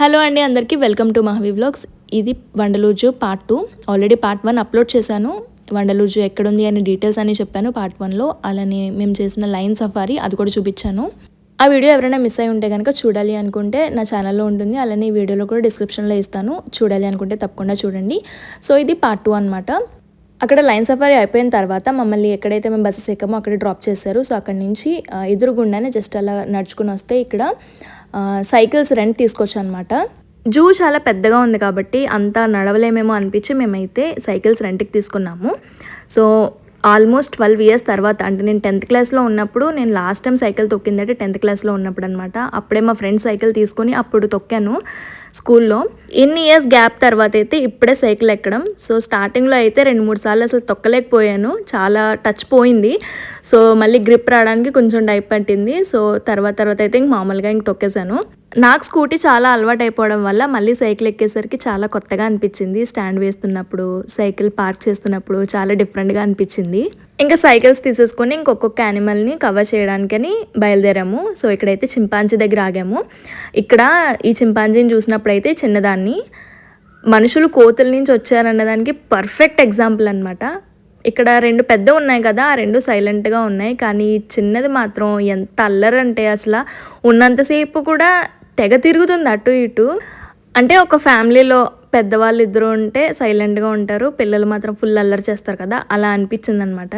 Hello అండి అందరికీ welcome to Mahavi vlogs ఇది Vandalur part two. Already part one upload చేశాను. వండలూజు ఎక్కడుంది అని డీటెయిల్స్ అని చెప్పాను పార్ట్ వన్లో అలానే మేము చేసిన లైన్ సఫారీ అది కూడా చూపించాను. ఆ వీడియో ఎవరైనా మిస్ అయి ఉంటే కనుక చూడాలి అనుకుంటే నా ఛానల్లో ఉంటుంది. అలానే ఈ వీడియోలో కూడా డిస్క్రిప్షన్లో ఇస్తాను. చూడాలి అనుకుంటే తప్పకుండా చూడండి. సో ఇది పార్ట్ టూ అనమాట అక్కడ లైన్ సఫారీ అయిపోయిన తర్వాత మమ్మల్ని ఎక్కడైతే మేము బస్సెస్ ఎక్కామో అక్కడ డ్రాప్ చేశారు. సో అక్కడ నుంచి ఎదురుగుండానే జస్ట్ అలా నడుచుకుని వస్తే ఇక్కడ సైకిల్స్ రెంట్ తీసుకోవచ్చు అనమాట జూ చాలా పెద్దగా ఉంది కాబట్టి అంతా నడవలేమేమో అనిపించి మేమైతే సైకిల్స్ రెంట్కి తీసుకున్నాము. సో ఆల్మోస్ట్ ట్వెల్వ్ ఇయర్స్ తర్వాత అంటే నేను టెన్త్ క్లాస్లో ఉన్నప్పుడు నేను లాస్ట్ టైం సైకిల్ తొక్కిందంటే టెన్త్ క్లాస్లో ఉన్నప్పుడు అనమాట అప్పుడే మా ఫ్రెండ్ సైకిల్ తీసుకొని అప్పుడు తొక్కాను. స్కూల్లో. ఎన్ని ఇయర్స్ గ్యాప్ తర్వాత అయితే ఇప్పుడే సైకిల్ ఎక్కడం. సో స్టార్టింగ్లో అయితే రెండు మూడు సార్లు అసలు తొక్కలేకపోయాను. చాలా టచ్ పోయింది. సో మళ్ళీ గ్రిప్ రావడానికి కొంచెం టైప్ పట్టింది. సో తర్వాత తర్వాత అయితే ఇంక మామూలుగా ఇంక తొక్కేశాను. నాకు స్కూటీ చాలా అలవాటు అయిపోవడం వల్ల మళ్ళీ సైకిల్ ఎక్కేసరికి చాలా కొత్తగా అనిపించింది. స్టాండ్ వేస్తున్నప్పుడు సైకిల్ పార్క్ చేస్తున్నప్పుడు చాలా డిఫరెంట్గా అనిపించింది. ఇంకా సైకిల్స్ తీసేసుకొని ఇంకొక యానిమల్ని కవర్ చేయడానికని బయలుదేరాము. సో ఇక్కడైతే చింపాంజీ దగ్గర ఆగాము. ఇక్కడ ఈ చింపాంజీని చూసినప్పుడైతే చిన్నదాన్ని మనుషులు కోతుల నుంచి వచ్చారన్నదానికి పర్ఫెక్ట్ ఎగ్జాంపుల్ అనమాట ఇక్కడ రెండు పెద్ద ఉన్నాయి కదా ఆ రెండు సైలెంట్గా ఉన్నాయి. కానీ చిన్నది మాత్రం ఎంత అల్లరంటే అసలు ఉన్నంతసేపు కూడా తెగ తిరుగుతుంది అటు ఇటు. అంటే ఒక ఫ్యామిలీలో పెద్దవాళ్ళు ఇద్దరు ఉంటే సైలెంట్గా ఉంటారు. పిల్లలు మాత్రం ఫుల్ అల్లరి చేస్తారు కదా. అలా అనిపించింది అనమాట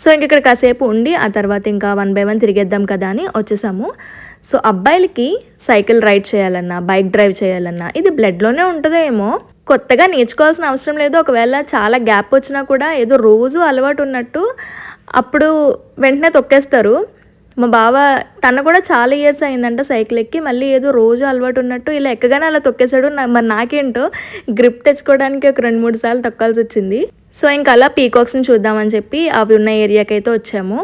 సో ఇంక ఇక్కడ కాసేపు ఉండి ఆ తర్వాత ఇంకా వన్ బై వన్ తిరిగేద్దాం కదా అని వచ్చేసాము. సో అబ్బాయిలకి సైకిల్ రైడ్ చేయాలన్నా బైక్ డ్రైవ్ చేయాలన్నా ఇది బ్లడ్లోనే ఉంటుందేమో. కొత్తగా నేర్చుకోవాల్సిన అవసరం లేదు. ఒకవేళ చాలా గ్యాప్ వచ్చినా కూడా ఏదో రోజు అలవాటు ఉన్నట్టు అప్పుడు వెంటనే తొక్కేస్తారు. మా బావ తన కూడా చాలా ఇయర్స్ అయిందంట సైకిల్ ఎక్కి మళ్ళీ ఏదో రోజు అలవాటు ఉన్నట్టు ఇలా ఎక్కగానే అలా తొక్కేశాడు. మరి నాకేంటో గ్రిప్ తెచ్చుకోవడానికి ఒక రెండు మూడు సార్లు తొక్కాల్సి వచ్చింది. సో ఇంకా అలా పీకాక్స్ని చూద్దామని చెప్పి అవి ఉన్న ఏరియాకి అయితే వచ్చాము.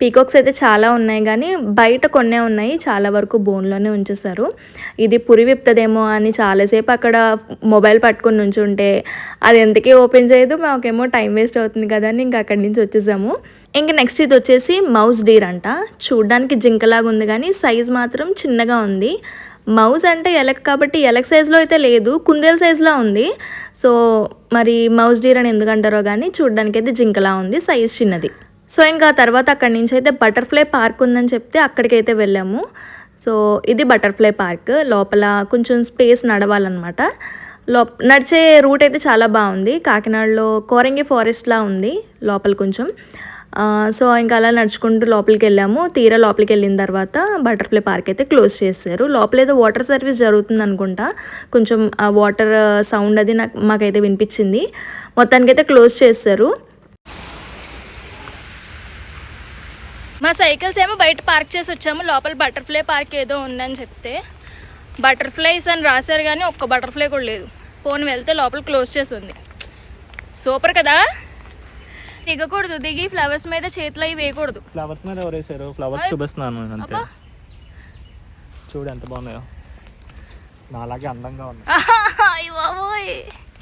పీకాక్స్ అయితే చాలా ఉన్నాయి కానీ బయట కొన్నే ఉన్నాయి. చాలా వరకు బోన్లోనే ఉంచేస్తారు ఇది పురి విప్తదేమో అని చాలాసేపు అక్కడ మొబైల్ పట్టుకొని నుంచుంటే అది ఎంతకీ ఓపెన్ చేయదు? మాకేమో టైం వేస్ట్ అవుతుంది కదా అని ఇంకా అక్కడి నుంచి వచ్చేసాము. ఇంకా నెక్స్ట్ ఇది వచ్చేసి మౌస్ డీర్ అంట. చూడ్డానికి జింకలాగా ఉంది కానీ సైజ్ మాత్రం చిన్నగా ఉంది. మౌజ్ అంటే ఎలక్ కాబట్టి ఎలక్ సైజులో అయితే లేదు కుందేలు సైజులో ఉంది. సో మరి మౌస్ డీర్ అని ఎందుకంటారో కానీ చూడ్డానికి అయితే జింకలా ఉంది సైజ్ చిన్నది. సో ఇంకా తర్వాత అక్కడి నుంచి అయితే బటర్ఫ్లై పార్క్ ఉందని చెప్తే అక్కడికైతే వెళ్ళాము. సో ఇది బటర్ఫ్లై పార్క్ లోపల కొంచెం స్పేస్ నడవాలన్నమాట. లో నడిచే రూట్ అయితే చాలా బాగుంది. కాకినాడలో కోరంగి ఫారెస్ట్లా ఉంది లోపల కొంచెం. సో ఇంకా అలా నడుచుకుంటూ లోపలికి వెళ్ళాము. తీరా లోపలికి వెళ్ళిన తర్వాత బటర్ఫ్లై పార్క్ అయితే క్లోజ్ చేశారు. లోపల ఏదో వాటర్ సర్వీస్ జరుగుతుంది అనుకుంటా. కొంచెం ఆ వాటర్ సౌండ్ అది నాకు మాకైతే వినిపించింది. మొత్తానికైతే క్లోజ్ చేశారు. మా సైకిల్స్ ఏమో బయట పార్క్ చేసి వచ్చాము. లోపల బటర్ఫ్లై పార్క్ ఏదో ఉందని చెప్తే బటర్ఫ్లైస్ అని రాశారు కానీ ఒక్క బటర్ఫ్లై కూడా లేదు. ఫోన్ వెళ్తే లోపల క్లోజ్ చేసి ఉంది. సూపర్ కదా? దిగకూడదు దిగి ఫ్లవర్స్ మీద చేతిలో ఇవి వేయకూడదు. ఫ్లవర్స్ మీద ఎవరు వేసారు ఫ్లవర్స్ చూపిస్తున్నాను నేను అంతే. చూడు ఎంత బాగున్నాయో. నాలాగే అందంగా ఉంది బాబోయ్.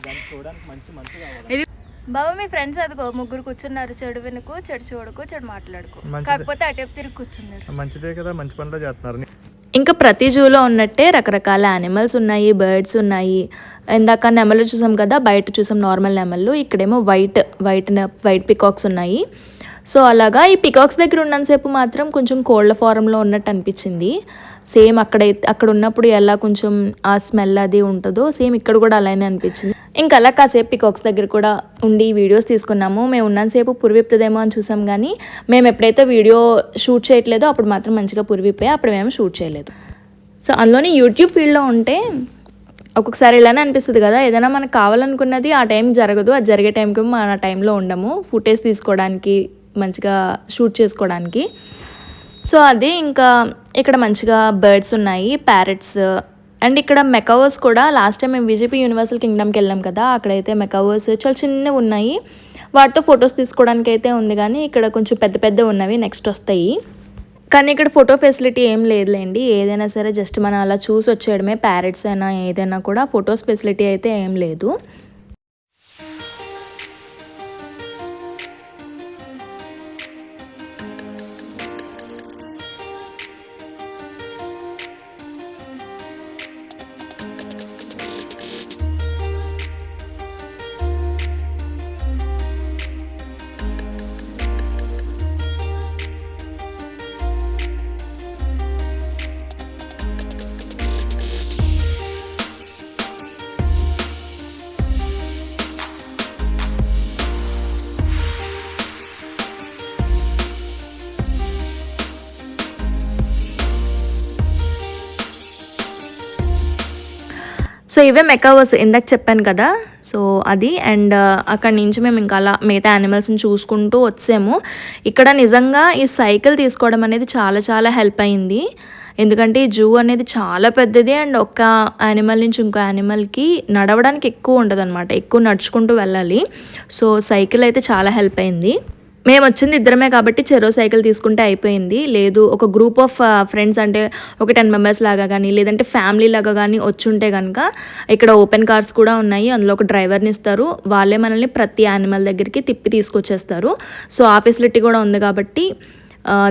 దాన్ని చూడడానికి మంచి బాబా మీ ఫ్రెండ్స్ అదిగో ముగ్గురు కూర్చున్నారు. చెడు వినుకు చెడు చూడకు చెడు మాట్లాడుకో. కాకపోతే అటేపు తిరిగి కూర్చున్నారు. మంచిదే కదా మంచి పనిలో చేస్తున్నారు. ఇంకా ప్రతి జూలో ఉన్నట్టే రకరకాల యానిమల్స్ ఉన్నాయి బర్డ్స్ ఉన్నాయి. ఇందాక నెమలు చూసాం కదా బయట చూసాం నార్మల్ నెమళ్ళు. ఇక్కడేమో వైట్ వైట్ వైట్ పికాక్స్ ఉన్నాయి. సో అలాగా ఈ పికాక్స్ దగ్గర ఉన్నంతసేపు మాత్రం కొంచెం కోళ్ళ ఫారంలో ఉన్నట్టు అనిపించింది. సేమ్ అక్కడైతే అక్కడ ఉన్నప్పుడు ఎలా కొంచెం ఆ స్మెల్ అది ఉంటుందో సేమ్ ఇక్కడ కూడా అలానే అనిపించింది. ఇంకా అలా కాసేపు పికాక్స్ దగ్గర కూడా ఉండి వీడియోస్ తీసుకున్నాము. మేము ఉన్నంతసేపు పురివిప్తుదేమో అని చూసాం కానీ మేము ఎప్పుడైతే వీడియో షూట్ చేయట్లేదో అప్పుడు మాత్రం మంచిగా పురివిప్పాయి అప్పుడు మేము షూట్ చేయలేదు. సో అందులోని యూట్యూబ్ ఫీల్డ్లో ఉంటే ఒక్కొక్కసారి ఇలానే అనిపిస్తుంది కదా ఏదైనా మనకు కావాలనుకున్నది ఆ టైం జరగదు అది జరిగే టైంకి మన టైంలో ఉండము. ఫుటేజ్ తీసుకోవడానికి మంచిగా షూట్ చేసుకోవడానికి. సో అది ఇంకా ఇక్కడ మంచిగా బర్డ్స్ ఉన్నాయి ప్యారెట్స్ అండ్ ఇక్కడ మెకావర్స్ కూడా లాస్ట్ టైం మేము విజేపీ యూనివర్సల్ కింగ్డమ్కి వెళ్ళాం కదా అక్కడైతే మెకావర్స్ చాలా చిన్నవి ఉన్నాయి. వాటితో ఫొటోస్ తీసుకోవడానికి అయితే ఉంది కానీ ఇక్కడ కొంచెం పెద్ద పెద్ద ఉన్నవి నెక్స్ట్ వస్తాయి. కానీ ఇక్కడ ఫోటో ఫెసిలిటీ ఏం లేదులేండి ఏదైనా సరే జస్ట్ మనం అలా చూసి వచ్చేయడమే ప్యారెట్స్ అయినా ఏదైనా కూడా ఫొటోస్ ఫెసిలిటీ అయితే ఏం లేదు. సో ఇవే మెకావర్స్ ఇందాక చెప్పాను కదా. సో అది అండ్ uh, అక్కడి నుంచి మేము ఇంకా అలా మిగతా యానిమల్స్ని చూసుకుంటూ వచ్చాము. ఇక్కడ నిజంగా ఈ సైకిల్ తీసుకోవడం అనేది చాలా చాలా హెల్ప్ అయింది. ఎందుకంటే ఈ జూ అనేది చాలా పెద్దది అండ్ ఒక యానిమల్ నుంచి ఇంకో యానిమల్కి నడవడానికి ఎక్కువ ఉండదు అనమాట ఎక్కువ నడుచుకుంటూ వెళ్ళాలి. సో సైకిల్ అయితే చాలా హెల్ప్ అయింది. మేము వచ్చింది ఇద్దరమే కాబట్టి చెరో సైకిల్ తీసుకుంటే అయిపోయింది. లేదు ఒక గ్రూప్ ఆఫ్ ఫ్రెండ్స్ అంటే ఒక టెన్ మెంబర్స్ లాగా కానీ లేదంటే ఫ్యామిలీ లాగా కానీ వచ్చుంటే కనుక ఇక్కడ ఓపెన్ కార్స్ కూడా ఉన్నాయి. అందులో ఒక డ్రైవర్ని ఇస్తారు. వాళ్ళే మనల్ని ప్రతి యానిమల్ దగ్గరికి తిప్పి తీసుకొచ్చేస్తారు. సో ఆ ఫెసిలిటీ కూడా ఉంది కాబట్టి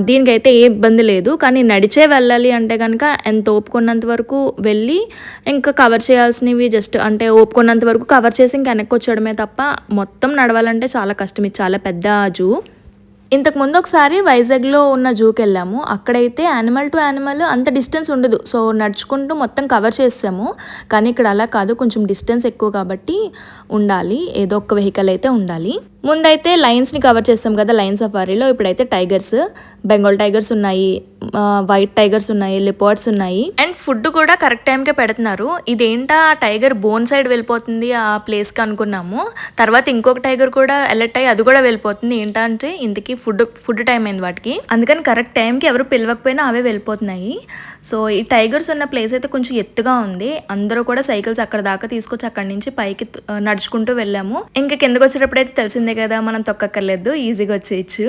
దీనికైతే ఏ ఇబ్బంది లేదు. కానీ నడిచే వెళ్ళాలి అంటే కనుక ఎంత ఓపుకున్నంత వరకు వెళ్ళి ఇంకా కవర్ చేయాల్సినవి జస్ట్ అంటే ఓపుకున్నంత వరకు కవర్ చేసి ఇంకా వెనక్కి వచ్చేయడమే తప్ప మొత్తం నడవాలంటే చాలా కష్టం. ఇది చాలా పెద్ద జూ. ఇంతకు ముందు ఒకసారి వైజాగ్లో ఉన్న జూకి వెళ్ళాము. అక్కడైతే యానిమల్ టు యానిమల్ అంత డిస్టెన్స్ ఉండదు. సో నడుచుకుంటూ మొత్తం కవర్ చేసాము కానీ ఇక్కడ అలా కాదు. కొంచెం డిస్టెన్స్ ఎక్కువ కాబట్టి ఉండాలి. ఏదో ఒక వెహికల్ అయితే ఉండాలి. ముందైతే లైన్స్ని కవర్ చేస్తాం కదా లైన్ సఫారీలో ఇప్పుడైతే టైగర్స్ బెంగాల్ టైగర్స్ ఉన్నాయి. వైట్ టైగర్స్ ఉన్నాయి లిపాడ్స్ ఉన్నాయి. అండ్ ఫుడ్ కూడా కరెక్ట్ టైంకే పెడుతున్నారు. ఇదేంటా ఆ టైగర్ బోన్ సైడ్ వెళ్ళిపోతుంది ఆ ప్లేస్కి అనుకున్నాము. తర్వాత ఇంకొక టైగర్ కూడా అలర్ట్ అయ్యి అది కూడా వెళ్ళిపోతుంది. ఏంటంటే ఇంతకీ ఫుడ్ ఫుడ్ టైం అయింది వాటికి? అందుకని కరెక్ట్ టైంకి ఎవరు పిలవకపోయినా అవే వెళ్ళిపోతున్నాయి. సో ఈ టైగర్స్ ఉన్న ప్లేస్ అయితే కొంచెం ఎత్తుగా ఉంది. అందరూ కూడా సైకిల్స్ అక్కడ దాకా తీసుకొచ్చి అక్కడి నుంచి పైకి నడుచుకుంటూ వెళ్ళాము. ఇంకా కిందకు వచ్చేటప్పుడు అయితే తెలిసిందే కదా మనం తొక్కక్కర్లేదు ఈజీగా వచ్చేయచ్చు.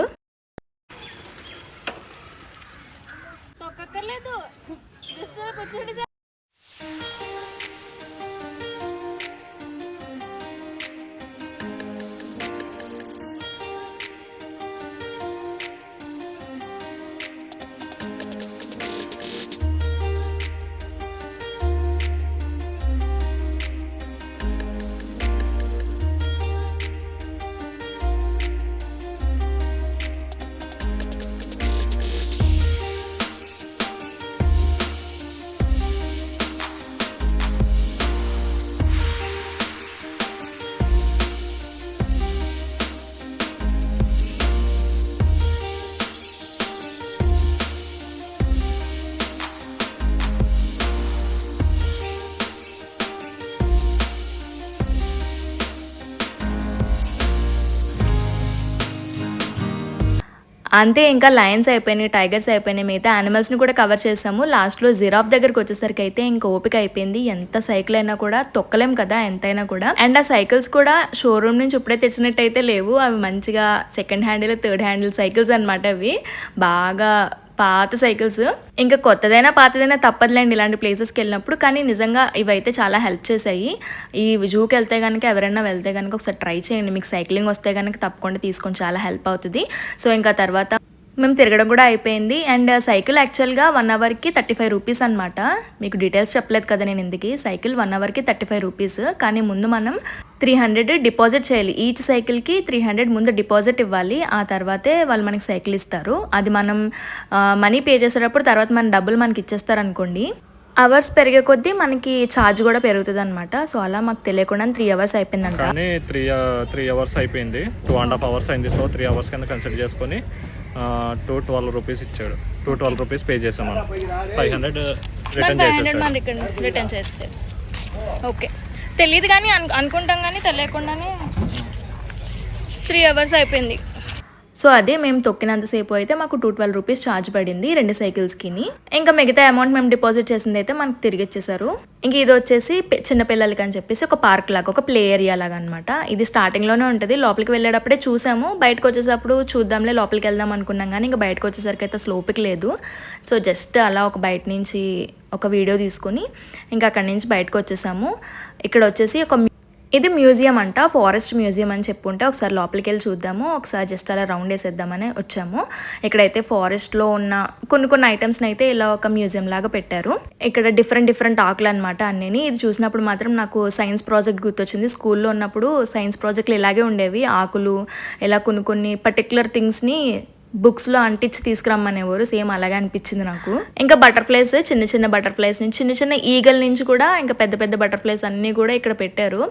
అంతే ఇంకా లయన్స్ అయిపోయినాయి టైగర్స్ అయిపోయినాయి మిగతా యానిమల్స్ని కూడా కవర్ చేసాము. లాస్ట్లో జిరాఫ్ దగ్గరికి వచ్చేసరికి అయితే ఇంకా ఓపిక అయిపోయింది. ఎంత సైకిల్ అయినా కూడా తొక్కలేం కదా ఎంతైనా కూడా. అండ్ ఆ సైకిల్స్ కూడా షోరూమ్ నుంచి ఇప్పుడే తెచ్చినట్టు అయితే లేవు. అవి మంచిగా second handle third handle cycles అన్నమాట అవి. బాగా పాత సైకిల్స్. ఇంకా కొత్తదైనా పాతదైనా తప్పదులేండి ఇలాంటి ప్లేసెస్కి వెళ్ళినప్పుడు. కానీ నిజంగా ఇవైతే చాలా హెల్ప్ చేశాయి. ఈ జూకి వెళ్తే కనుక ఎవరైనా వెళ్తే కనుక ఒకసారి ట్రై చేయండి. మీకు సైక్లింగ్ వస్తే కనుక తప్పకుండా తీసుకొని చాలా హెల్ప్ అవుతుంది. సో ఇంకా తర్వాత మేము తిరగడం కూడా అయిపోయింది. అండ్ సైకిల్ యాక్చువల్గా వన్ అవర్కి థర్టీ ఫైవ్ రూపీస్ అనమాట మీకు డీటెయిల్స్ చెప్పలేదు కదా నేను ఇందుకి. సైకిల్ వన్ అవర్కి థర్టీ ఫైవ్ రూపీస్ కానీ ముందు మనం త్రీ హండ్రెడ్ డిపాజిట్ చేయాలి. ఈచ్ సైకిల్కి త్రీ హండ్రెడ్ ముందు డిపాజిట్ ఇవ్వాలి. ఆ తర్వాతే వాళ్ళు మనకి సైకిల్ ఇస్తారు. అది మనం మనీ పే చేసేటప్పుడు తర్వాత మన డబ్బులు మనకి ఇచ్చేస్తారు అనుకోండి. అవర్స్ పెరిగే కొద్దీ మనకి ఛార్జ్ కూడా పెరుగుతుంది అనమాట సో అలా మాకు తెలియకుండా త్రీ అవర్స్ అయిపోయిందంట. కానీ త్రీ త్రీ అవర్స్ అయిపోయింది. టూ అండ్ హాఫ్ అవర్స్ అయింది. సో త్రీ అవర్స్ కింద కన్సిడర్ చేసుకొని టూ ట్వెల్వ్ రూపీస్ ఇచ్చాడు. టూ ట్వెల్వ్ రూపీస్ పే చేసాం మనం five hundred return five hundred చేసేసాడు. మన రిటర్న్ రిటర్న్ చేస్తారు ఓకే. తెలియదు కానీ అను అనుకుంటాం కానీ తెలియకుండానే త్రీ అవర్స్ అయిపోయింది. సో అదే మేము తొక్కినంతసేపు అయితే మాకు టూ ట్వెల్వ్ రూపీస్ ఛార్జ్ పడింది రెండు సైకిల్స్కి ఇంకా మిగతా అమౌంట్ మేము డిపాజిట్ చేసింది అయితే మనకు తిరిగి ఇచ్చేసారు ఇంక ఇది వచ్చేసి చిన్నపిల్లలకి అని చెప్పేసి ఒక పార్క్ లాగా ఒక ప్లే ఏరియా లాగా అనమాట ఇది స్టార్టింగ్లోనే ఉంటుంది. లోపలికి వెళ్ళేటప్పుడే చూసాము. బయటకు వచ్చేటప్పుడు చూద్దాంలే లోపలికి వెళ్దాం అనుకున్నాం కానీ ఇంకా బయటకు వచ్చేసరికి అయితే స్లోపిక్ లేదు. సో జస్ట్ అలా ఒక బయట నుంచి ఒక వీడియో తీసుకొని ఇంకా అక్కడి నుంచి బయటకు వచ్చేసాము. ఇక్కడ వచ్చేసి ఒక ఇది మ్యూజియం అంట ఫారెస్ట్ మ్యూజియం అని చెప్పుంటే ఒకసారి లోపలికి వెళ్ళి చూద్దాము ఒకసారి జస్ట్ అలా రౌండ్ వేసేద్దామని వచ్చాము. ఇక్కడైతే ఫారెస్ట్లో ఉన్న కొన్ని కొన్ని ఐటమ్స్ని అయితే ఇలా ఒక మ్యూజియం లాగా పెట్టారు. ఇక్కడ డిఫరెంట్ డిఫరెంట్ ఆకులు అనమాట అన్నీ ఇది చూసినప్పుడు మాత్రం నాకు సైన్స్ ప్రాజెక్ట్ గుర్తొచ్చింది. స్కూల్లో ఉన్నప్పుడు సైన్స్ ప్రాజెక్టులు ఇలాగే ఉండేవి. ఆకులు ఇలా కొన్ని కొన్ని పర్టికులర్ థింగ్స్ని బుక్స్లో అంటించి తీసుకురమ్మనేవారు. సేమ్ అలాగే అనిపించింది నాకు. ఇంకా బటర్ఫ్లైస్ చిన్న చిన్న బటర్ఫ్లైస్ నుంచి చిన్న చిన్న ఈగల్ నుంచి కూడా ఇంకా పెద్ద పెద్ద బటర్ఫ్లైస్ అన్నీ కూడా ఇక్కడ పెట్టారు.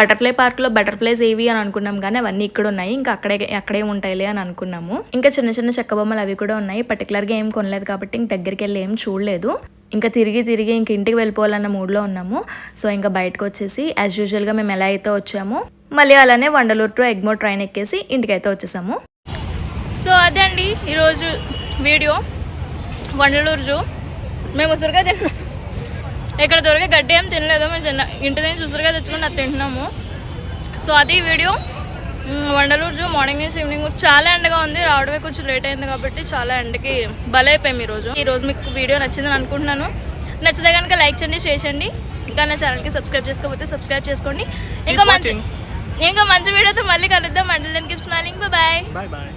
బటర్ఫ్లై పార్క్లో బటర్ఫ్లైస్ ఏవి అని అనుకున్నాం కానీ అవన్నీ ఇక్కడ ఉన్నాయి. ఇంకా అక్కడే అక్కడే ఉంటాయిలే అని అనుకున్నాము. ఇంకా చిన్న చిన్న చెక్క బొమ్మలు అవి కూడా ఉన్నాయి. పర్టికులర్గా ఏం కొనలేదు కాబట్టి ఇంక దగ్గరికి వెళ్ళి ఏం చూడలేదు. ఇంకా తిరిగి తిరిగి ఇంక ఇంటికి వెళ్ళిపోవాలన్న మూడ్లో ఉన్నాము. సో ఇంకా బయటకు వచ్చేసి యాజ్ యూజువల్గా మేము ఎలా అయితే వచ్చామో మళ్ళీ అలానే వండలూరు టు ఎగ్మో ట్రైన్ ఎక్కేసి ఇంటికైతే వచ్చేసాము. సో అదే అండి ఈరోజు వీడియో. వండలూరు జూ. మేము ఉసురుగా తిన్నాం. ఇక్కడ దొరికే గడ్డి ఏం తినలేదు మేము చిన్న ఇంటి దగ్గర ఉసురుగా తెచ్చుకుని అది తింటున్నాము. సో అది వీడియో. వండలూరు జూ మార్నింగ్ నుంచి ఈవినింగ్ చాలా ఎండగా ఉంది. రావడమే కొంచెం లేట్ అయింది కాబట్టి చాలా ఎండకి బలైపోయాం ఈరోజు. ఈరోజు మీకు వీడియో నచ్చిందని అనుకుంటున్నాను. నచ్చితే కనుక లైక్ చేయండి షేర్ చేయండి. ఇంకా నా ఛానల్కి సబ్స్క్రైబ్ చేసుకోకపోతే సబ్స్క్రైబ్ చేసుకోండి. ఇంకా మంచి ఇంకా మంచి వీడియోతో మళ్ళీ కలుద్దాం. మండలి keep smiling. Bye bye bye